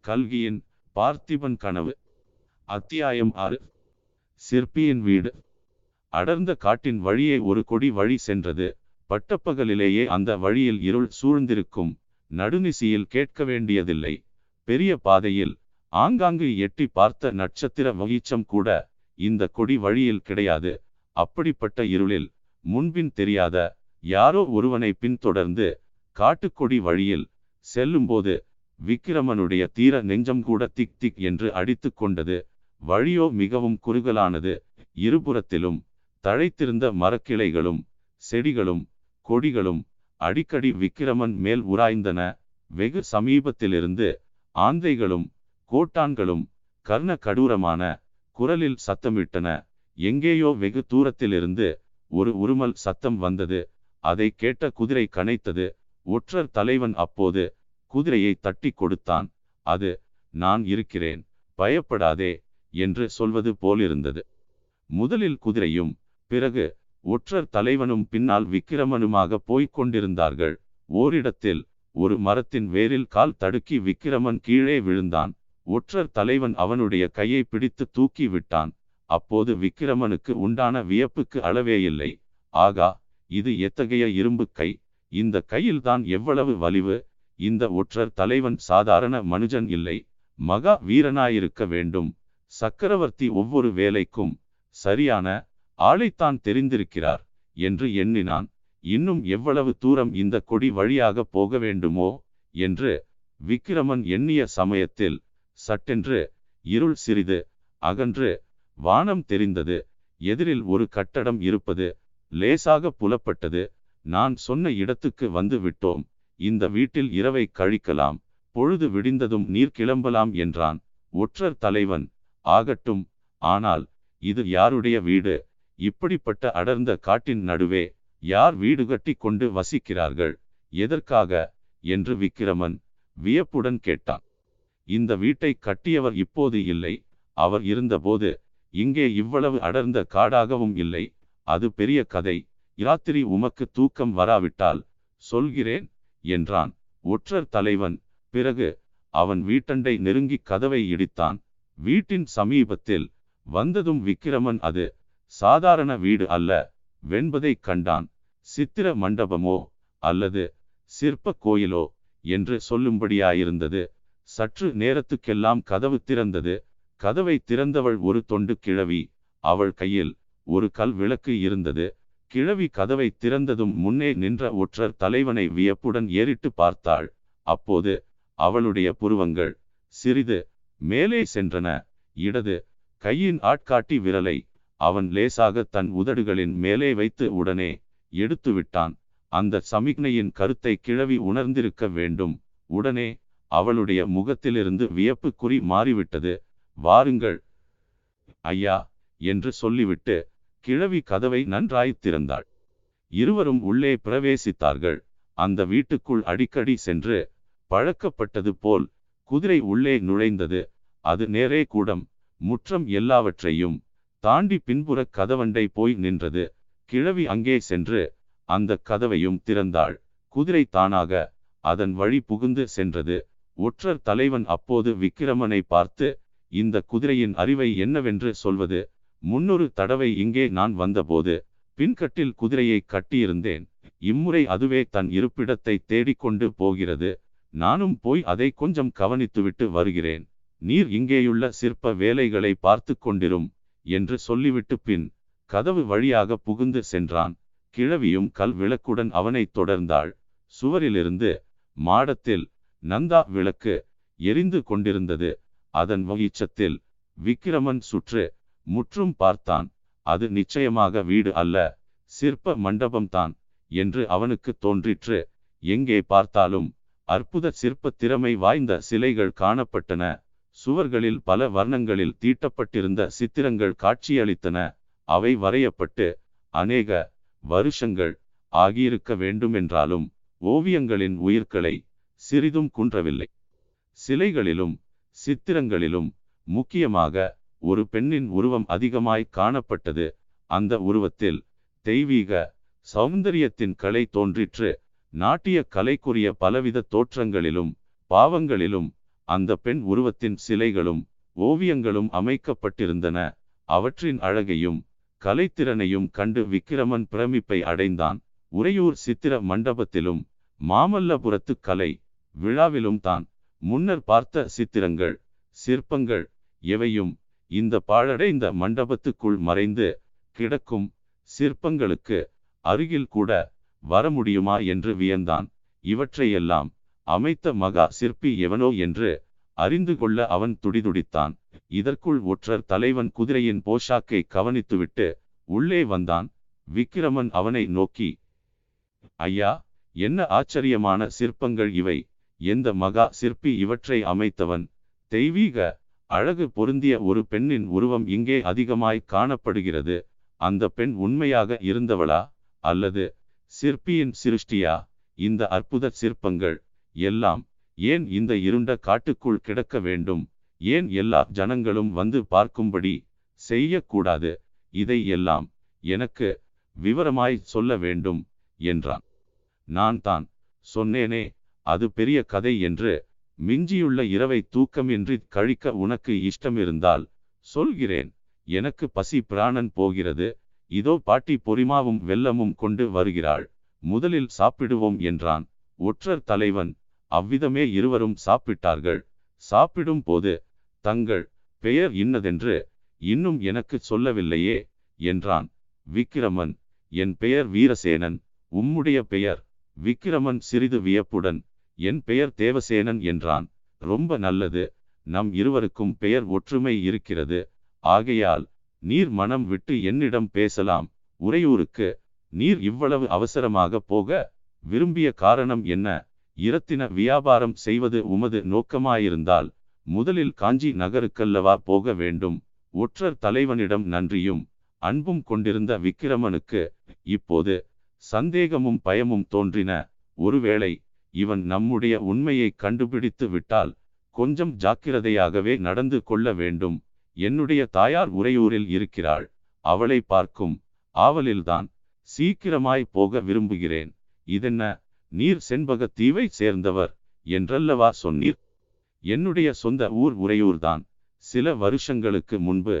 கல்கியின் பார்த்திபன் கனவு. அத்தியாயம் ஆறு. சிற்பியின் வீடு. அடர்ந்த காட்டின் வழியே ஒரு கொடி வழி சென்றது. பட்டப்பகலிலேயே அந்த வழியில் இருள் சூழ்ந்திருக்கும். நடுநிசியில் கேட்க வேண்டியதில்லை. பெரிய பாதையில் ஆங்காங்கு எட்டி பார்த்த நட்சத்திர வெளிச்சம் கூட இந்த கொடி வழியில் கிடையாது. அப்படிப்பட்ட இருளில் முன்பின் தெரியாத யாரோ ஒருவனை பின்தொடர்ந்து காட்டுக்கொடி வழியில் செல்லும்போது விக்கிரமனுடைய தீர நெஞ்சம் கூட திக் திக் என்று அடித்து கொண்டது வழியோ மிகவும் குறுகலானது. இருபுறத்திலும் தழைத்திருந்த மரக்கிளைகளும் செடிகளும் கொடிகளும் அடிக்கடி விக்கிரமன் மேல் உராய்ந்தன. வெகு சமீபத்திலிருந்து ஆந்தைகளும் கோட்டான்களும் கர்ண கடூரமான குரலில் சத்தமிட்டன. எங்கேயோ வெகு தூரத்திலிருந்து ஒரு உருமல் சத்தம் வந்தது. அதை கேட்ட குதிரை கனைத்தது. ஒற்றர் தலைவன் அப்போது குதிரையை தட்டி கொடுத்தான். அது நான் இருக்கிறேன். பயப்படாதே என்று சொல்வது போலிருந்தது. முதலில் குதிரையும் பிறகு ஒற்றர் தலைவனும் பின்னால் விக்கிரமனுமாக போய்க் கொண்டிருந்தார்கள். ஓரிடத்தில் ஒரு மரத்தின் வேரில் கால் தடுக்கி விக்கிரமன் கீழே விழுந்தான். ஒற்றர் தலைவன் அவனுடைய கையை பிடித்து தூக்கி விட்டான். அப்போது விக்கிரமனுக்கு உண்டான வியப்புக்கு அளவே இல்லை. ஆகா இது எத்தகைய இரும்பு கை? இந்த கையில்தான் எவ்வளவு வலிவு? இந்த ஒற்றர் தலைவன் சாதாரண மனுஜன் இல்லை. மகா வீரனாயிருக்க வேண்டும். சக்கரவர்த்தி ஒவ்வொரு வேலைக்கும் சரியான ஆளைத்தான் தெரிந்திருக்கிறார் என்று எண்ணினான். இன்னும் எவ்வளவு தூரம் இந்த கொடி வழியாக போக வேண்டுமோ என்று விக்கிரமன் எண்ணிய சமயத்தில் சட்டென்று இருள் சிறிது அகன்று வானம் தெரிந்தது. எதிரில் ஒரு கட்டடம் இருப்பது லேசாக புலப்பட்டது. நான் சொன்ன இடத்துக்கு வந்து விட்டோம். இந்த வீட்டில் இரவை கழிக்கலாம். பொழுது விடிந்ததும் நீர் கிளம்பலாம் என்றான். ஒற்றர் தலைவன். ஆகட்டும். ஆனால் இது யாருடைய வீடு? இப்படிப்பட்ட அடர்ந்த காட்டின் நடுவே யார் வீடு கட்டி கொண்டு வசிக்கிறார்கள்? எதற்காக? என்று விக்கிரமன் வியப்புடன் கேட்டான். இந்த வீட்டை கட்டியவர் இப்போது இல்லை. அவர் இருந்தபோது இங்கே இவ்வளவு அடர்ந்த காடாகவும் இல்லை. அது பெரிய கதை. இராத்திரி உமக்கு தூக்கம் வராவிட்டால் சொல்கிறேன் என்றான். ஒற்றர் தலைவன். பிறகு அவன் வீட்டண்டை நெருங்கி கதவை இடித்தான். வீட்டின் சமீபத்தில் வந்ததும் விக்கிரமன் அது சாதாரண வீடு அல்ல வெண்பதை கண்டான். சித்திர மண்டபமோ அல்லது சிற்ப கோயிலோ என்று சொல்லும்படியாயிருந்தது. சற்று நேரத்துக்கெல்லாம் கதவு திறந்தது. கதவை திறந்தவள் ஒரு தொண்டு கிழவி. அவள் கையில் ஒரு கல் விளக்கு இருந்தது. கிழவி கதவை திறந்ததும் முன்னே நின்ற ஒற்றர் தலைவனை வியப்புடன் ஏறிட்டு பார்த்தாள். அப்போது அவளுடைய புருவங்கள் சிறிது மேலே சென்றன. இடது கையின் ஆட்காட்டி விரலை அவன் லேசாக தன் உதடுகளின் மேலே வைத்து உடனே எடுத்து விட்டான். அந்த சமிக்னையின் கருத்தை கிழவி உணர்ந்திருக்க வேண்டும். உடனே அவளுடைய முகத்திலிருந்து வியப்புக்குறி மாறிவிட்டது. வாருங்கள். ஐயா என்று சொல்லிவிட்டு கிழவி கதவை நன்றாய் திறந்தாள். இருவரும் உள்ளே பிரவேசித்தார்கள். அந்த வீட்டுக்குள் அடிக்கடி சென்று பழக்கப்பட்டது போல் குதிரை உள்ளே நுழைந்தது. அது நேரே கூடம் முற்றம் எல்லாவற்றையும் தாண்டி பின்புற கதவண்டை போய் நின்றது. கிழவி அங்கே சென்று அந்த கதவையும் திறந்தாள். குதிரை தானாக அதன் வழி புகுந்து சென்றது. ஒற்றர் தலைவன் அப்போது விக்கிரமனை பார்த்து இந்த குதிரையின் அறிவை என்னவென்று சொல்வது? முன்னொரு தடவை இங்கே நான் வந்தபோது பின்கட்டில் குதிரையை கட்டியிருந்தேன். இம்முறை அதுவே தன் இருப்பிடத்தை தேடிக்கொண்டு போகிறது. நானும் போய் அதை கொஞ்சம் கவனித்துவிட்டு வருகிறேன். நீர் இங்கேயுள்ள சிற்ப வேலைகளை பார்த்து கொண்டிரும் என்று சொல்லிவிட்டு பின் கதவு வழியாக புகுந்து சென்றான். கிழவியும் கல் விளக்குடன் அவனை தொடர்ந்தாள். சுவரிலிருந்து மாடத்தில் நந்தா விளக்கு எரிந்து கொண்டிருந்தது. அதன் வகிச்சத்தில் விக்கிரமன் சுற்று முற்றும் பார்த்தான். அது நிச்சயமாக வீடு அல்ல சிற்ப மண்டபம்தான் என்று அவனுக்கு தோன்றிற்று. எங்கே பார்த்தாலும் அற்புத சிற்ப திறமை வாய்ந்த சிலைகள் காணப்பட்டன. சுவர்களில் பல வர்ணங்களில் தீட்டப்பட்டிருந்த சித்திரங்கள் காட்சியளித்தன. அவை வரையப்பட்டு அநேக வருஷங்கள் ஆகியிருக்க வேண்டுமென்றாலும் ஓவியங்களின் உயிர்களை சிறிதும் குன்றவில்லை. சிலைகளிலும் சித்திரங்களிலும் முக்கியமாக ஒரு பெண்ணின் உருவம் அதிகமாய் காணப்பட்டது. அந்த உருவத்தில் தெய்வீக சௌந்தரியத்தின் கலை தோன்றிற்று. நாட்டிய கலைக்குரிய பலவித தோற்றங்களிலும் பாவங்களிலும் அந்த பெண் உருவத்தின் சிலைகளும் ஓவியங்களும் அமைக்கப்பட்டிருந்தன. அவற்றின் அழகையும் கலைத்திறனையும் கண்டு விக்கிரமன் பிரமிப்பை அடைந்தான். உறையூர் சித்திர மண்டபத்திலும் மாமல்லபுரத்து கலை விழாவிலும் தான் முன்னர் பார்த்த சித்திரங்கள் சிற்பங்கள் எவையும் இந்த பாழடைந்த மண்டபத்துக்குள் மறைந்து கிடக்கும் சிற்பங்களுக்கு அருகில் கூட வர முடியுமா என்று வியந்தான். இவற்றையெல்லாம் அமைத்த மகா சிற்பி எவனோ என்று அறிந்து கொள்ள அவன் துடிதுடித்தான். இதற்குள் ஒற்றர் தலைவன் குதிரையின் போஷாக்கை கவனித்துவிட்டு உள்ளே வந்தான். விக்கிரமன் அவனை நோக்கி ஐயா என்ன ஆச்சரியமான சிற்பங்கள் இவை. எந்த மகா சிற்பி இவற்றை அமைத்தவன்? தெய்வீக அழகு பொருந்திய ஒரு பெண்ணின் உருவம் இங்கே அதிகமாய் காணப்படுகிறது. அந்த பெண் உண்மையாக இருந்தவளா? அல்லது சிற்பியின் சிருஷ்டியா? இந்த அற்புத சிற்பங்கள் எல்லாம் ஏன் இந்த இருண்ட காட்டுக்குள் கிடக்க வேண்டும்? ஏன் எல்லா ஜனங்களும் வந்து பார்க்கும்படி செய்யக்கூடாது? இதை எல்லாம் எனக்கு விவரமாய் சொல்ல வேண்டும் என்றான். நான் தான் சொன்னேனே அது பெரிய கதை என்று மிஞ்சியுள்ள இரவை தூக்கமின்றி கழிக்க உனக்கு இஷ்டமிருந்தால் சொல்கிறேன். எனக்கு பசி பிராணன் போகிறது. இதோ பாட்டி பொறிமாவும் வெல்லமும் கொண்டு வருகிறாள். முதலில் சாப்பிடுவோம் என்றான். ஒற்றர் தலைவன் அவ்விதமே இருவரும் சாப்பிட்டார்கள். சாப்பிடும் போது தங்கள் பெயர் இன்னதென்று இன்னும் எனக்கு சொல்லவில்லையே என்றான். விக்கிரமன் என் பெயர் வீரசேனன். உம்முடைய பெயர் விக்கிரமன் சிறிது வியப்புடன் என் பெயர் தேவசேனன் என்றான். ரொம்ப நல்லது. நம் இருவருக்கும் பெயர் ஒற்றுமை இருக்கிறது. ஆகையால் நீர் மனம் விட்டு என்னிடம் பேசலாம். உறையூருக்கு நீர் இவ்வளவு அவசரமாக போக விரும்பிய காரணம் என்ன? இரத்தின வியாபாரம் செய்வது உமது நோக்கமாயிருந்தால் முதலில் காஞ்சி நகருக்கல்லவா போக வேண்டும். ஒற்றர் தலைவனிடம் நன்றியும் அன்பும் கொண்டிருந்த விக்கிரமனுக்கு இப்போது சந்தேகமும் பயமும் தோன்றின. ஒருவேளை இவன் நம்முடைய உண்மையை கண்டுபிடித்து விட்டால் கொஞ்சம் ஜாக்கிரதையாகவே நடந்து கொள்ள வேண்டும். என்னுடைய தாயார் உறையூரில் இருக்கிறாள். அவளை பார்க்கும் ஆவலில்தான் சீக்கிரமாய் போக விரும்புகிறேன். இதென்ன? நீர் செண்பக தீவை சேர்ந்தவர் என்றல்லவா சொன்னீர்? என்னுடைய சொந்த ஊர் உறையூர்தான். சில வருஷங்களுக்கு முன்பு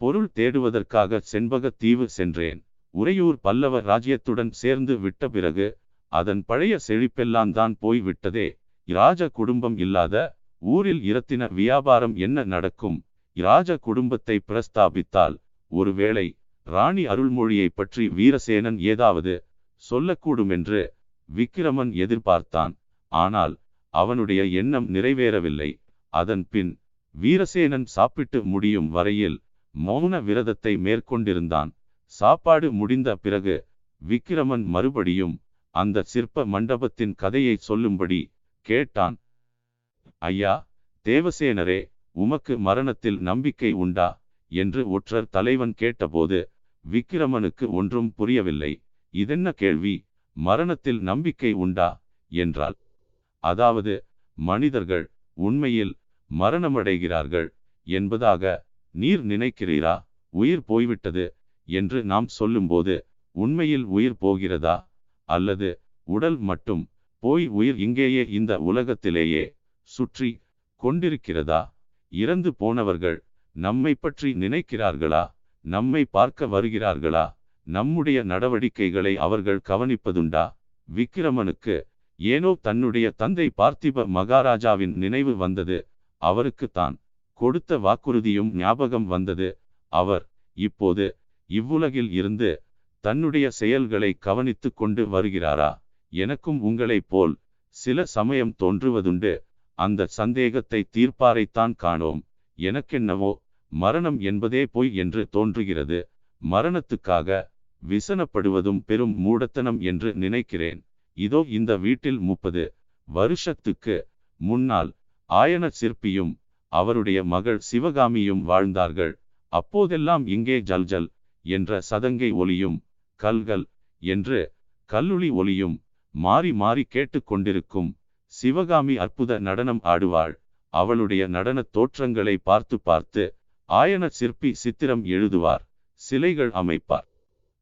பொருள் தேடுவதற்காக செண்பக தீவு சென்றேன். உறையூர் பல்லவ ராஜ்யத்துடன் சேர்ந்து விட்ட பிறகு அதன் பழைய செழிப்பெல்லாம் தான் போய்விட்டதே இராஜ குடும்பம் இல்லாத ஊரில் இரத்தின வியாபாரம் என்ன நடக்கும்? இராஜ குடும்பத்தை பிரஸ்தாபித்தால் ஒருவேளை ராணி அருள்மொழியை பற்றி வீரசேனன் ஏதாவது சொல்லக்கூடுமென்று விக்கிரமன் எதிர்பார்த்தான். ஆனால் அவனுடைய எண்ணம் நிறைவேறவில்லை. அதன் பின் வீரசேனன் சாப்பிட்டு முடியும் வரையில் மௌன விரதத்தை மேற்கொண்டிருந்தான். சாப்பாடு முடிந்த பிறகு விக்கிரமன் மறுபடியும் அந்த சிற்ப மண்டபத்தின் கதையை சொல்லும்படி கேட்டான். ஐயா தேவசேனரே உமக்கு மரணத்தில் நம்பிக்கை உண்டா? என்று ஒற்றர் தலைவன் கேட்டபோது விக்கிரமனுக்கு ஒன்றும் புரியவில்லை. இதென்ன கேள்வி? மரணத்தில் நம்பிக்கை உண்டா? என்றால் அதாவது மனிதர்கள் உண்மையில் மரணமடைகிறார்கள் என்பதாக நீர் நினைக்கிறீரா? உயிர் போய்விட்டது என்று நாம் சொல்லும்போது உண்மையில் உயிர் போகிறதா? அல்லது உடல் மட்டும் போய் உயிர் இங்கேயே இந்த உலகத்திலேயே சுற்றி கொண்டிருக்கிறதா? இறந்து போனவர்கள் நம்மை பற்றி நினைக்கிறார்களா? நம்மை பார்க்க வருகிறார்களா? நம்முடைய நடவடிக்கைகளை அவர்கள் கவனிப்பதுண்டா? விக்கிரமனுக்கு ஏனோ தன்னுடைய தந்தை பார்த்திப மகாராஜாவின் நினைவு வந்தது. அவருக்கு தான் கொடுத்த வாக்குறுதியும் ஞாபகம் வந்தது. அவர் இப்போது இவ்வுலகில் இருந்து தன்னுடைய செயல்களை கவனித்து கொண்டு வருகிறாரா? எனக்கும் உங்களைப் போல் சில சமயம் தோன்றுவதுண்டு. அந்த சந்தேகத்தை தீர்ப்பாரைத்தான் காணோம். எனக்கென்னவோ மரணம் என்பதே பொய் என்று தோன்றுகிறது. மரணத்துக்காக விசனப்படுவதும் பெரும் மூடத்தனம் என்று நினைக்கிறேன். இதோ இந்த வீட்டில் முப்பது வருஷத்துக்கு முன்னால் ஆயன சிற்பியும் அவருடைய மகள் சிவகாமியும் வாழ்ந்தார்கள். அப்போதெல்லாம் இங்கே ஜல்ஜல் என்ற சதங்கை ஒலியும் கல்கல் என்று கல்லுளி ஒலியும் மாறி மாறி கேட்டுக்கொண்டிருக்கும் சிவகாமி அற்புத நடனம் ஆடுவாள். அவளுடைய நடனத் தோற்றங்களை பார்த்து பார்த்து ஆயன சிற்பி சித்திரம் எழுதுவார் சிலைகள் அமைப்பார்.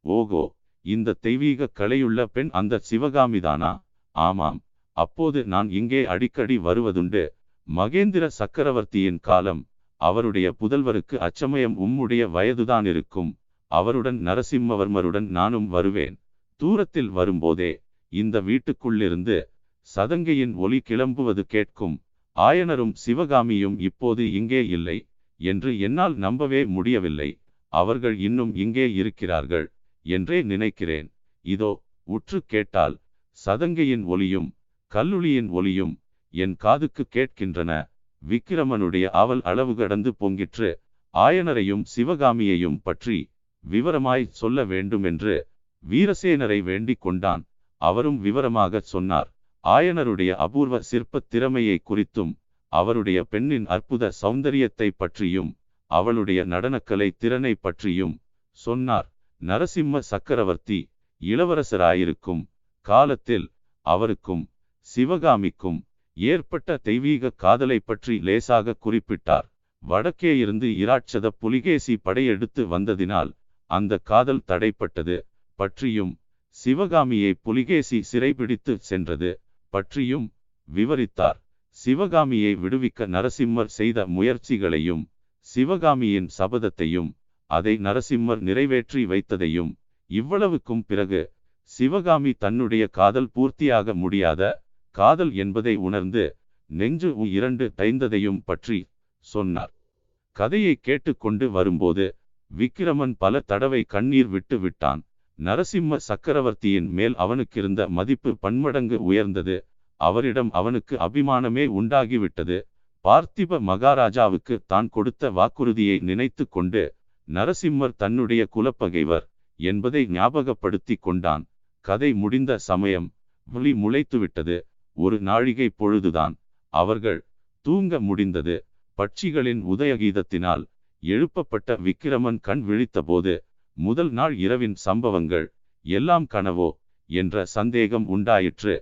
ஓகோ இந்த தெய்வீக கலையுள்ள பெண் அந்த சிவகாமிதானா? ஆமாம் அப்போது நான் இங்கே அடிக்கடி வருவதுண்டு. மகேந்திர சக்கரவர்த்தியின் காலம் அவருடைய புதல்வருக்கு அச்சமயம் உம்முடைய வயதுதான் இருக்கும். அவருடன் நரசிம்மவர்மருடன் நானும் வருவேன். தூரத்தில் வரும்போதே இந்த வீட்டுக்குள்ளிருந்து சதங்கையின் ஒலி கிளம்புவது கேட்கும். ஆயனரும் சிவகாமியும் இப்போது இங்கே இல்லை என்று என்னால் நம்பவே முடியவில்லை. அவர்கள் இன்னும் இங்கே இருக்கிறார்கள் என்றே நினைக்கிறேன். இதோ உற்று கேட்டால் சதங்கையின் ஒலியும் கல்லுளியின் ஒலியும் என் காதுக்கு கேட்கின்றன. விக்கிரமனுடைய ஆவல் அளவு கடந்து பொங்கிற்று. ஆயனரையும் சிவகாமியையும் பற்றி விவரமாய் சொல்ல வேண்டுமென்று வீரசேனரை வேண்டிக் கொண்டான். அவரும் விவரமாகச் சொன்னார். ஆயனருடைய அபூர்வ சிற்பத் திறமையை குறித்தும் அவருடைய பெண்ணின் அற்புத சௌந்தரியத்தை பற்றியும் அவளுடைய நடனக்கலை திறனை பற்றியும் சொன்னார். நரசிம்ம சக்கரவர்த்தி இளவரசராயிருக்கும் காலத்தில் அவருக்கும் சிவகாமிக்கும் ஏற்பட்ட தெய்வீக காதலை பற்றி லேசாக குறிப்பிட்டார். வடக்கே இருந்து இராட்சத புலிகேசி படையெடுத்து வந்ததினால் அந்த காதல் தடைப்பட்டது. பற்றியும் சிவகாமியை புலிகேசி சிறைபிடித்து சென்றது. பற்றியும் விவரித்தார். சிவகாமியை விடுவிக்க நரசிம்மர் செய்த முயற்சிகளையும் சிவகாமியின் சபதத்தையும் அதை நரசிம்மர் நிறைவேற்றி வைத்ததையும் இவ்வளவுக்கும் பிறகு சிவகாமி தன்னுடைய காதல் பூர்த்தியாக முடியாத காதல் என்பதை உணர்ந்து நெஞ்சு இரண்டு தைந்ததையும் பற்றி சொன்னார். கதையை கேட்டுக்கொண்டு வரும்போது விக்கிரமன் பல தடவை கண்ணீர் விட்டு விட்டான். நரசிம்ம சக்கரவர்த்தியின் மேல் அவனுக்கிருந்த மதிப்பு பன்மடங்கு உயர்ந்தது. அவரிடம் அவனுக்கு அபிமானமே உண்டாகிவிட்டது. பார்த்திப மகாராஜாவுக்கு தான் கொடுத்த வாக்குறுதியை நினைத்து கொண்டு நரசிம்மர் தன்னுடைய குலப்பகைவர் என்பதை ஞாபகப்படுத்தி கொண்டான். கதை முடிந்த சமயம் விழி முளைத்துவிட்டது. ஒரு நாழிகை பொழுதுதான். அவர்கள் தூங்க முடிந்தது. பட்சிகளின் உதயகீதத்தினால் எழுப்பப்பட்ட விக்கிரமன் கண் விழித்தபோது முதல் நாள் இரவின் சம்பவங்கள் எல்லாம் கனவோ? என்ற சந்தேகம் உண்டாயிற்று.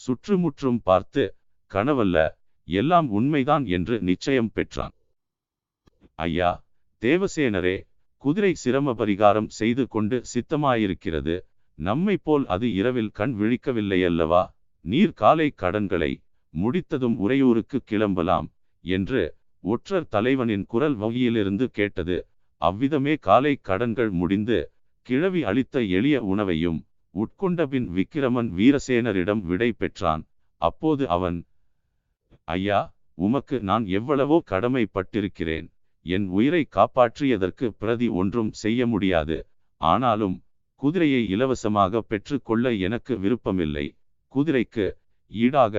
சுற்றுமுற்றும் பார்த்து கனவல்ல எல்லாம் உண்மைதான் என்று நிச்சயம் பெற்றான். ஐயா தேவசேனரே குதிரை சிரம பரிகாரம் செய்து கொண்டு சித்தமாயிருக்கிறது. நம்மை போல் அது இரவில் கண் விழிக்கவில்லையல்லவா? நீர் காலை கடன்களை முடித்ததும் உறையூருக்கு கிளம்பலாம் என்று ஒற்றர் தலைவனின் குரல் வகையிலிருந்து கேட்டது. அவ்விதமே காலை கடன்கள் முடிந்து கிழவி அளித்த எளிய உணவையும் உட்கொண்டபின் விக்கிரமன் வீரசேனரிடம் விடை பெற்றான். அப்போது அவன் ஐயா உமக்கு நான் எவ்வளவோ கடமைப்பட்டிருக்கிறேன். என் உயிரை காப்பாற்றியதற்கு பிரதி ஒன்றும் செய்ய முடியாது. ஆனாலும் குதிரையை இலவசமாக பெற்றுக்கொள்ள எனக்கு விருப்பமில்லை. குதிரைக்கு ஈடாக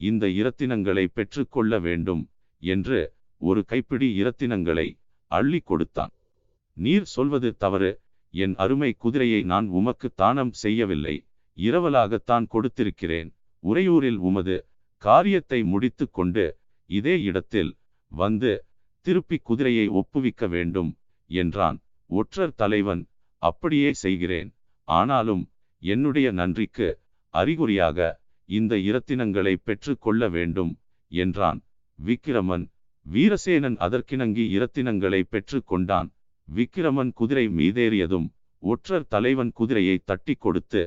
இந்த இரத்தினங்களை பெற்றுக்கொள்ள வேண்டும் என்று ஒரு கைப்பிடி இரத்தினங்களை அள்ளி கொடுத்தான். நீர் சொல்வது தவறு. என் அருமை குதிரையை நான் உமக்கு தானம் செய்யவில்லை. இரவலாகத்தான் கொடுத்திருக்கிறேன். உறையூரில் உமது காரியத்தை முடித்து கொண்டு இதே இடத்தில் வந்து திருப்பி குதிரையை ஒப்புவிக்க வேண்டும் என்றான். ஒற்றர் தலைவன் அப்படியே செய்கிறேன். ஆனாலும் என்னுடைய நன்றிக்கு அறிகுறியாக இந்த இரத்தினங்களை பெற்று கொள்ள வேண்டும் என்றான் விக்கிரமன். வீரசேனன் அதற்கிணங்கி இரத்தினங்களை பெற்று கொண்டான். விக்கிரமன் குதிரை மீதேறியதும் ஒற்றர் தலைவன் குதிரையை தட்டி கொடுத்து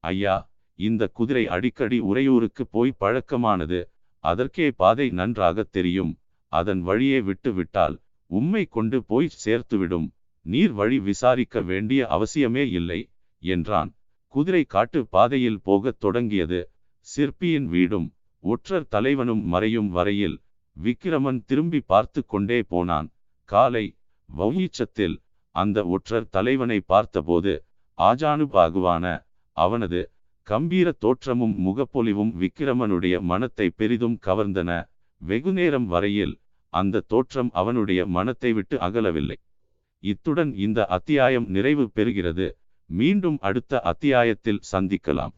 ஐயா இந்த குதிரை அடிக்கடி உறையூருக்கு போய் பழக்கமானது. அதற்கே பாதை நன்றாக தெரியும். அதன் வழியே விட்டுவிட்டால் உம்மை கொண்டு போய் சேர்த்துவிடும். நீர் வழி விசாரிக்க வேண்டிய அவசியமே இல்லை என்றான். குதிரை காட்டு பாதையில் போகத் தொடங்கியது. சிற்பியின் வீடும் ஒற்றர் தலைவனும் மறையும் வரையில் விக்கிரமன் திரும்பி பார்த்து கொண்டே போனான். காலை வௌயீச்சத்தில் அந்த ஒற்றர் தலைவனை பார்த்தபோது ஆஜானுபாகுவான அவனது கம்பீர தோற்றமும் முகப்பொலிவும் விக்கிரமனுடைய மனத்தை பெரிதும் கவர்ந்தன. வெகுநேரம் வரையில் அந்த தோற்றம் அவனுடைய மனத்தை விட்டு அகலவில்லை. இத்துடன் இந்த அத்தியாயம் நிறைவு பெறுகிறது. மீண்டும் அடுத்த அத்தியாயத்தில் சந்திக்கலாம்.